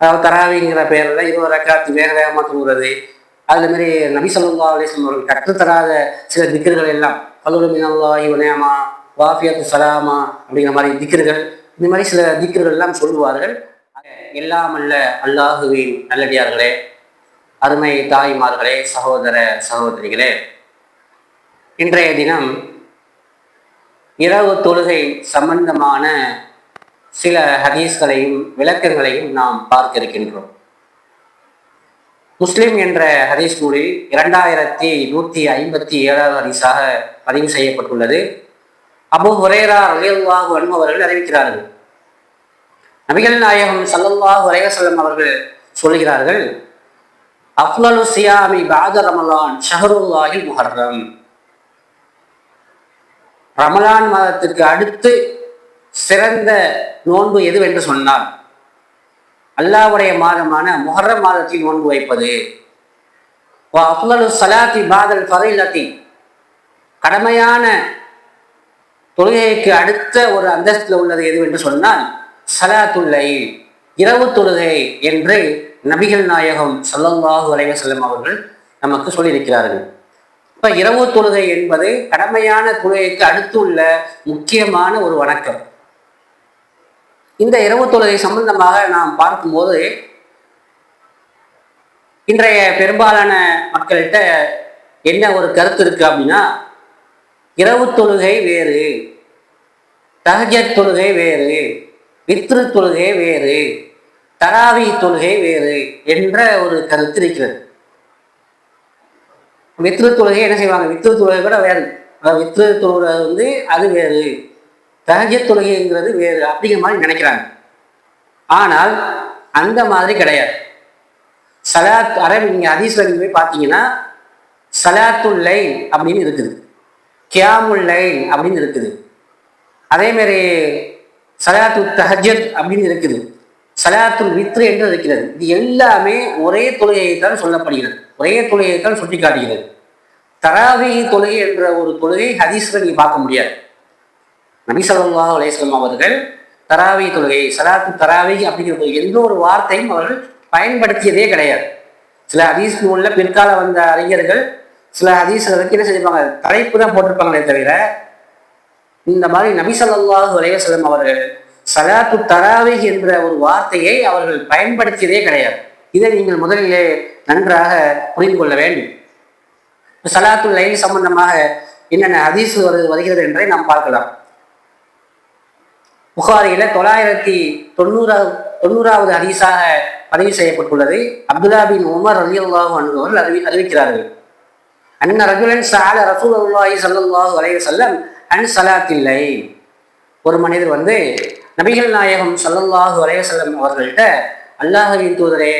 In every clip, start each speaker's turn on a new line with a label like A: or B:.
A: அதாவது தராவிங்கிற பெயரில் இருபது ரக்காத்து வேக வேகமாக தூங்குறது அது மாதிரி நபி சொல்லா அலிஸ்லம் அவர்கள் கற்றுத்தராத சில திக்கர்கள் எல்லாம் பல்லுல மினல்லா இவனேமா வாஃபியத்து சலாமா அப்படிங்கிற மாதிரி திக்கர்கள் இந்த மாதிரி சில திக்கர்கள் எல்லாம் சொல்லுவார்கள். எல்லாம் அல்ல அல்லாஹுவின் நல்லடியார்களே அருமை தாய்மார்களே சகோதர சகோதரிகளே. இன்றைய தினம் இரவு தொழுகை சம்பந்தமான சில ஹதீஸ்களையும் விளக்கங்களையும் நாம் பார்க்க இருக்கின்றோம் முஸ்லிம் என்ற ஹதீஸ் நூலில் இரண்டாயிரத்தி நூற்றி ஐம்பத்தி ஏழாவது ஹதீஸாக பதிவு செய்யப்பட்டுள்ளது. அபு ஹுரேரா ரலியல்லாஹு அன்பு அவர்கள் அறிவிக்கிறார்கள். நபிகள் நாயகம் சல்லல்லாஹு அலைவசல்லம் அவர்கள் சொல்கிறார்கள் அஃலலு சியாமி பாத ரமலான் ஷஹருல்லாஹில் முஹர்ரம். ரமலான் மாதத்திற்கு அடுத்து சிறந்த நோன்பு எதுவென்று சொன்னார் அல்லாவுடைய மாதமான முஹர்ரம் மாதத்தில் நோன்பு வைப்பது. அஃலலு சலாத்தி பாதல் ஃபரைலத்தி. கடமையான தொழுகைக்கு அடுத்த ஒரு அந்தஸ்தில் உள்ளது எதுவென்று சொன்னால் சலாத்துல்லை இரவு தொழுகை என்று நபிகள் நாயகம் சல்லல்லாஹு அலைவசல்லம் அவர்கள் நமக்கு சொல்லியிருக்கிறார்கள். இப்போ இரவு தொழுகை என்பது கடமையான தொழுகைக்கு அடுத்து உள்ள முக்கியமான ஒரு வணக்கம். இந்த இரவு தொழுகை சம்பந்தமாக நாம் பார்க்கும்போது இன்றைய பெரும்பாலான மக்கள்கிட்ட என்ன ஒரு கருத்து இருக்கு அப்படின்னா இரவு தொழுகை வேறு தகஜத் தொழுகை வேறு வித்ரு தொழுகை வேறு தராவி தொழுகை வேறு என்ற ஒரு கருத்து இருக்கிறது. வித்ரு தொழுகை என்ன செய்வாங்க? வித்ரு தொழுகை கூட வேறு. வித்ரு தொழுகிறது வந்து அது வேறு. தகஜ தொழுகைங்கிறது வேறு அப்படிங்கிற மாதிரி நினைக்கிறாங்க. ஆனால் அந்த மாதிரி கிடையாது. சலாத் அரபி நீங்கள் ஹதீஸ்ல போய் பார்த்தீங்கன்னா சலாத்துல் லைன் அப்படின்னு இருக்குது. கியாமுல் லைன் அப்படின்னு இருக்குது. அதேமாரி சலாத்து தஹஜத் அப்படின்னு இருக்குது. சலாத்துல் வித்ரு என்று இருக்கிறது. இது எல்லாமே ஒரே தொழுகையை தான் சொல்லப்படுகிறது. ஒரே தொழுகையை தான் சுட்டி காட்டுகிறது தராவி தொழுகை என்ற ஒரு தொழுகை ஹதீஸ்ல நீங்கள் பார்க்க முடியாது. நபிசல்லா அலையம் அவர்கள் தராவி தொழுகை சலாத்து தராவி அப்படிங்கிற எந்த ஒரு வார்த்தையும் அவர்கள் பயன்படுத்தியதே கிடையாது. சில ஹதீஸ் நூலில் பிற்கால வந்த அறிஞர்கள் சில ஹதீஸ்களுக்கு என்ன செஞ்சிருப்பாங்க? தலைப்பு தான் போட்டிருப்பாங்களே தவிர இந்த மாதிரி நபிசல்லாஹு அலையம் அவர்கள் சலாத்து தராவி என்ற ஒரு வார்த்தையை அவர்கள் பயன்படுத்தியதே கிடையாது. இதை நீங்கள் முதலிலே நன்றாக புரிந்து கொள்ள வேண்டும். சலாத்து லைன் சம்பந்தமாக என்னென்ன ஹதீஸ் வருகிறது என்றே நாம் பார்க்கலாம். புகாரியில தொள்ளாயிரத்தி தொண்ணூறாவது தொண்ணூறாவது ஹதீஸாக பதிவு செய்யப்பட்டுள்ளது. அப்துல்லா பின் உமர் அலி அல்லாஹு அனுபவர்கள் அறிவி அறிவிக்கிறார்கள். அண்ணன் ரகுலன் சால ரசூல் அல்லாஹி சல்லாஹூ அலைய செல்லம் அன் சலாத்தில்லை ஒரு மனிதர் வந்து நபிகள் நாயகம் சல்லல்லாஹு அலைய செல்லம் அவர்கள்ட்ட அல்லாஹவின் தூதரே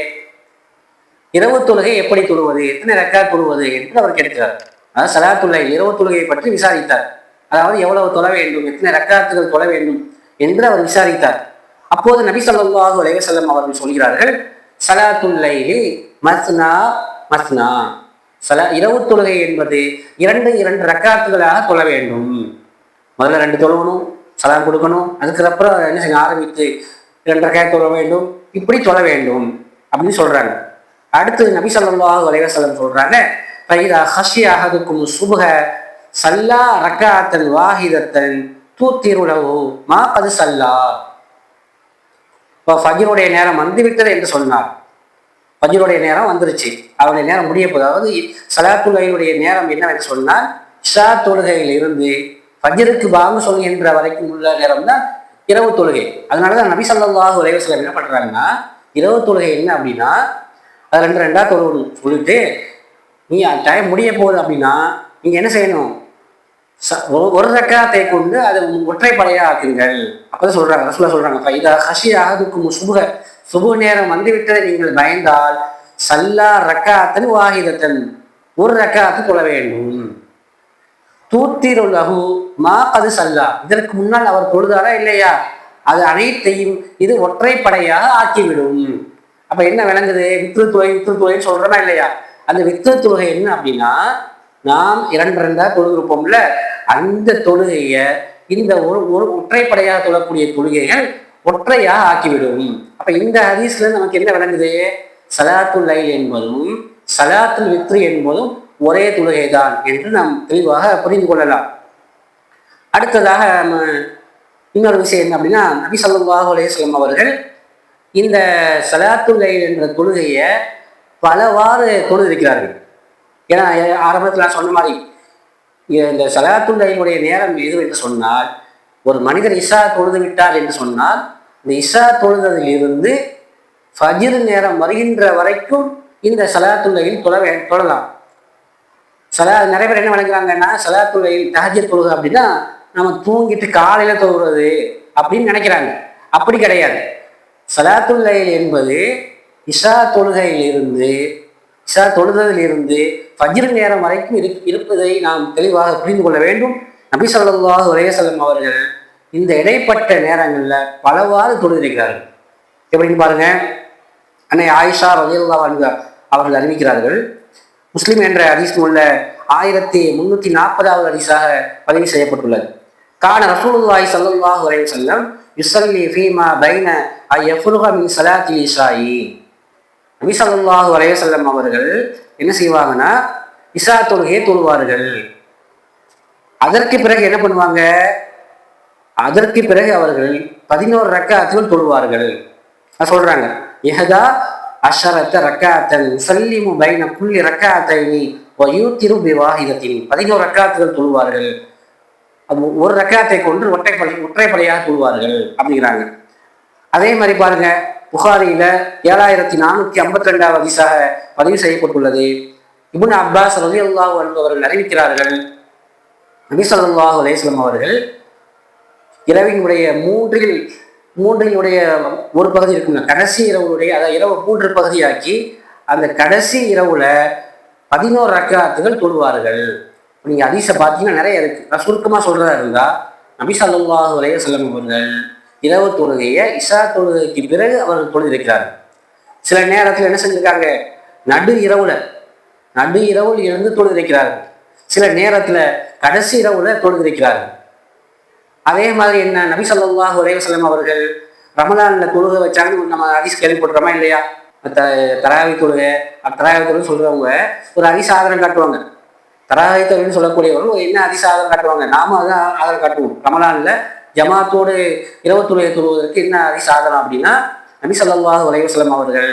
A: இரவு தொழுகை எப்படி தொழுவது? எத்தனை ரெக்கா தொழுவது? என்று அவர் கேட்கிறார். அதாவது சலாத்துல்லை இரவு தொழுகையை பற்றி விசாரித்தார். அதாவது எவ்வளவு தொழ வேண்டும்? எத்தனை ரெக்காத்துகள் தொழ வேண்டும்? என்று அவர் விசாரித்தார். அப்போது நபி சொல்லாஹு அலைஹி வஸல்லம் அவர்கள் சொல்கிறார்கள் சலாத்துல்லைலி மஸ்னா மஸ்னா. சலா இரவு தொழுகை என்பது இரண்டு இரண்டு ரக்காத்துகளாக தொழ வேண்டும். முதல்ல ரெண்டு தொழணும் சலாம் கொடுக்கணும் அதுக்கப்புறம் என்ன செய்ய ஆரம்பித்து இரண்டு ரக்காய் தொழ வேண்டும். இப்படி தொழ வேண்டும் அப்படின்னு சொல்றாங்க. அடுத்து நபி சொல்லாஹு அலைஹி வஸல்லம் சொல்றாங்க பைதா ஹஷி அஹதுக்கும் சுபஹ சல்லா ரக்காத்தன் வாஹிதத்தன். தூத்திருளவு மா அது சல்லா. இப்போ ஃபஜ்ருடைய நேரம் வந்துவிட்டது என்று சொன்னார். ஃபஜ்ருடைய நேரம் வந்துருச்சு. அவருடைய நேரம் முடிய போது அதாவது சலாத்துலையுடைய நேரம் என்னவென்று சொன்னால் இஷா தொழுகையில் இருந்து ஃபஜ்ருக்கு பாங்கு சொல்கின்ற வரைக்கும் உள்ள நேரம் தான் இரவு தொழுகை. அதனால தான் நபி ஸல்லல்லாஹு அலைஹி என்ன பண்ணுறாங்கன்னா இரவு தொழுகை என்ன அப்படின்னா அது ரெண்டு ரெண்டாக தொழுகணும். சொல்லிட்டு நீ டைம் முடிய போகுது அப்படின்னா நீங்கள் என்ன செய்யணும்? ஒரு- ஒரு ரக்காத்தை கொண்டு அதை ஒற்றைப்படையா ஆக்குங்கள் அப்பதான் சொல்றாங்க ரசூலா சொல்றாங்க ஃபைதா ஹஷி அஹதுக்கும் சுபுக. சுபு நேரம் வந்துவிட்டதை நீங்கள் பயந்தால் சல்லா ரக்காத்தன் வாஹிதத்தன். ஒரு ரக்காத்து கொள்ள வேண்டும். தூத்திருலகு மா அது சல்லா. இதற்கு முன்னால் அவர் தொழுதாரா இல்லையா? அது அனைத்தையும் இது ஒற்றைப்படையாக ஆக்கிவிடும். அப்ப என்ன விளங்குது? வித்து தொகை வித்து தொகைன்னு சொல்றோமா இல்லையா? அந்த வித்து தொகை என்ன அப்படின்னா நாம் இரண்டு ரெண்டா தொழுகிருப்போம்ல அந்த தொழுகைய இந்த ஒரு ஒரு ஒற்றைப்படையாக தொழக்கூடிய தொழுகைகள் ஒற்றையாக ஆக்கிவிடும். அப்ப இந்த ஹதீஸ்ல நமக்கு என்ன விளங்குது? சலாத்துல் லைல் என்பதும் சலாத்துல் வித்ரி என்பதும் ஒரே தொழுகை தான் என்று நாம் தெளிவாக புரிந்து கொள்ளலாம். அடுத்ததாக நம்ம இன்னொரு விஷயம் என்ன அப்படின்னா நபி ஸல்லல்லாஹு அலைஹி அவர்கள் இந்த சலாத்துல் லைல் என்ற தொழுகையை பலவாறு தொழுதிருக்கிறார்கள். ஏன்னா ஆரம்பத்தில் நான் சொன்ன மாதிரி இந்த சலாத்துல் லைலுடைய நேரம் எது என்று சொன்னால் ஒரு மனிதர் இஷா தொழுது விட்டார் என்று சொன்னால் இந்த இஷா தொழுதலில் இருந்து ஃபஜிர் நேரம் வருகின்ற வரைக்கும் இந்த சலாத்துல்லையில் தொழ தொழலாம். சலா நிறைய பேர் என்ன நினைக்கிறாங்கன்னா சலாத்துல்லையில் தஹஜர் தொழுது அப்படின்னா நம்ம தூங்கிட்டு காலையில் தொழுறது அப்படின்னு நினைக்கிறாங்க. அப்படி கிடையாது. சலாத்துள்ளையில் என்பது இஷா தொழுகையிலிருந்து இஷா தொழுதலில் இருந்து ஃபஜ்ர் நேரம் வரைக்கும் இரு இருப்பதை நாம் தெளிவாக புரிந்து கொள்ள வேண்டும். நபி சொல்லாஹ் அலைஹி அவர்கள் இந்த இடைப்பட்ட நேரங்களில் பலவாறு தொழுதிருக்கிறார்கள். எப்படின்னு பாருங்க. அன்னை ஆயிஷா ரலியல்லா அவர்கள் அறிவிக்கிறார்கள். முஸ்லீம் என்ற ஹதீஸ் உள்ள ஆயிரத்தி முன்னூத்தி நாற்பதாவது ஹதீஸாக பதிவு செய்யப்பட்டுள்ளது. கான ரசூலுல்லாஹி ஸல்லல்லாஹு அலைஹி வஸல்லம் யுஸல்லி ஃபீமா பைன அய்யஃபுருக மின் ஸலாத்தி இஷாயி நபிசல்லாஹு ஸல்லல்லாஹு அவர்கள் என்ன செய்வாங்கன்னா இசா தொழுகையை தொழுவார்கள் அதற்கு பிறகு என்ன பண்ணுவாங்க? அதற்கு பிறகு அவர்கள் பதினோரு ரக்காத்துகள் தொழுவார்கள். சொல்றாங்க எஹதா அஷரத்த ரக்காத்தன் சல்லிமு பைன புள்ளி ரக்காத்தைனி வயூத்திரு விவாகிதத்தின் பதினோரு ரக்காத்துகள் தொழுவார்கள். அது ஒரு ரக்காத்தை கொண்டு ஒற்றைப்படை ஒற்றைப்படையாக தொழுவார்கள் அப்படிங்கிறாங்க. அதே மாதிரி பாருங்க புகாரியில ஏழாயிரத்தி நானூத்தி ஐம்பத்தி ரெண்டாவது அதிசாக பதிவு செய்யப்பட்டுள்ளது. இபுன் அப்பாஸ் ரவி அல்லாஹ் அவர்கள் அறிவிக்கிறார்கள் நபி ஸல்லல்லாஹு அலைஹி அவர்கள் இரவினுடைய மூன்றில் மூன்றினுடைய ஒரு பகுதி இருக்குங்க கடைசி இரவுடைய அதாவது இரவு மூன்று பகுதியாக்கி அந்த கடைசி இரவுல பதினோரு ரக்காத்துகள் தொழுவார்கள். நீங்க அதிச பார்த்தீங்கன்னா நிறைய இருக்கு. நான் சுருக்கமா சொல்றதா இருந்தா நபி சல்லாஹு அலைஹி அவர்கள் இரவு தொழுகையை இஷா தொழுகைக்கு பிறகு அவர்கள் தொழுதிருக்கிறார்கள் சில நேரத்தில் என்ன செஞ்சிருக்காங்க? நடு இரவுல நடு இரவுல இருந்து தொழுதிருக்கிறார்கள் சில நேரத்துல கடைசி இரவுல தொழுதிருக்கிறார்கள் அதே மாதிரி என்ன நபி சொல்லாஹ் அலைஹி அவர்கள் ரமலான்ல தொழுகை வச்சாங்கன்னு நம்ம ஹதீஸ் கேள்விப்படுறோமா இல்லையா? த தராவி தொழுகை தராவி தொழுகை சொல்றவங்க ஒரு அதிசாதனம் காட்டுவாங்க. தராவி தொழில்னு சொல்லக்கூடியவர்கள் என்ன அதிசாதனம் காட்டுவாங்க? நாம அதான் ஆதரவு காட்டுவோம். ரமலான்ல ஜமாத்தோடு இரவு தொழுவதற்கு என்ன ஹதீஸ் அப்படின்னா நபி ஸல்லல்லாஹு உலகம் அவர்கள்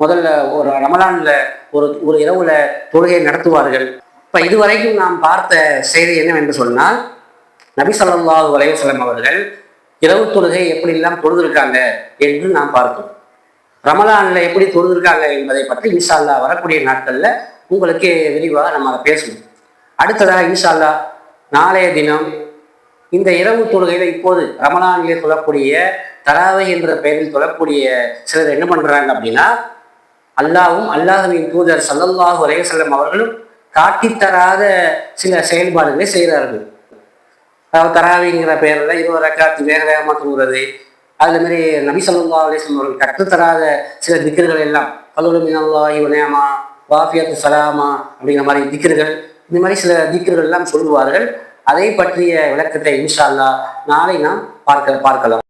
A: முதல்ல ஒரு ரமலானில் ஒரு ஒரு இரவுல தொழுகை நடத்துவார்கள். இப்போ இதுவரைக்கும் நாம் பார்த்த செய்தி என்னவென்று சொன்னால் நபி ஸல்லல்லாஹு உலகம் அவர்கள் இரவு தொழுகை எப்படிலாம் தொழுதிருக்காங்க என்று நாம் பார்த்தோம். ரமலானில் எப்படி தொழுதிருக்காங்க என்பதை பற்றி இன்ஷால்லா வரக்கூடிய நாட்களில் உங்களுக்கு விரிவாக நம்ம அதை பேசணும் அடுத்ததாக இன்ஷால்லா நாளைய தினம் இந்த இரவு தொழுகையில இப்போது ரமலானிலே சொல்லக்கூடிய தராவை என்ற பெயரில் சொல்லக்கூடிய சிலர் என்ன பண்றாங்க அப்படின்னா அல்லாவும் அல்லாஹுவின் தூதர் சல்லல்லாஹு அலையசல்லம் அவர்களும் காட்டித்தராத சில செயல்பாடுகளை செய்கிறார்கள். அதாவது தராவிங்கிற பெயரில் இருபது ரக்காத்து வேக வேகமாக தூங்குறது அது மாதிரி நபி சொல்லா அலிஸ்லம் அவர்கள் கற்றுத்தராத சில திக்கர்கள் எல்லாம் பல்லுல மினல்லாஹி வனேமா வாஃபியத்து சலாமா அப்படிங்கிற மாதிரி திக்கர்கள் இந்த மாதிரி சில திக்கர்கள் எல்லாம் சொல்லுவார்கள். அதை பற்றிய விளக்கத்தை இன்ஷால்லா நாளை நாம் பார்க்க பார்க்கலாம்.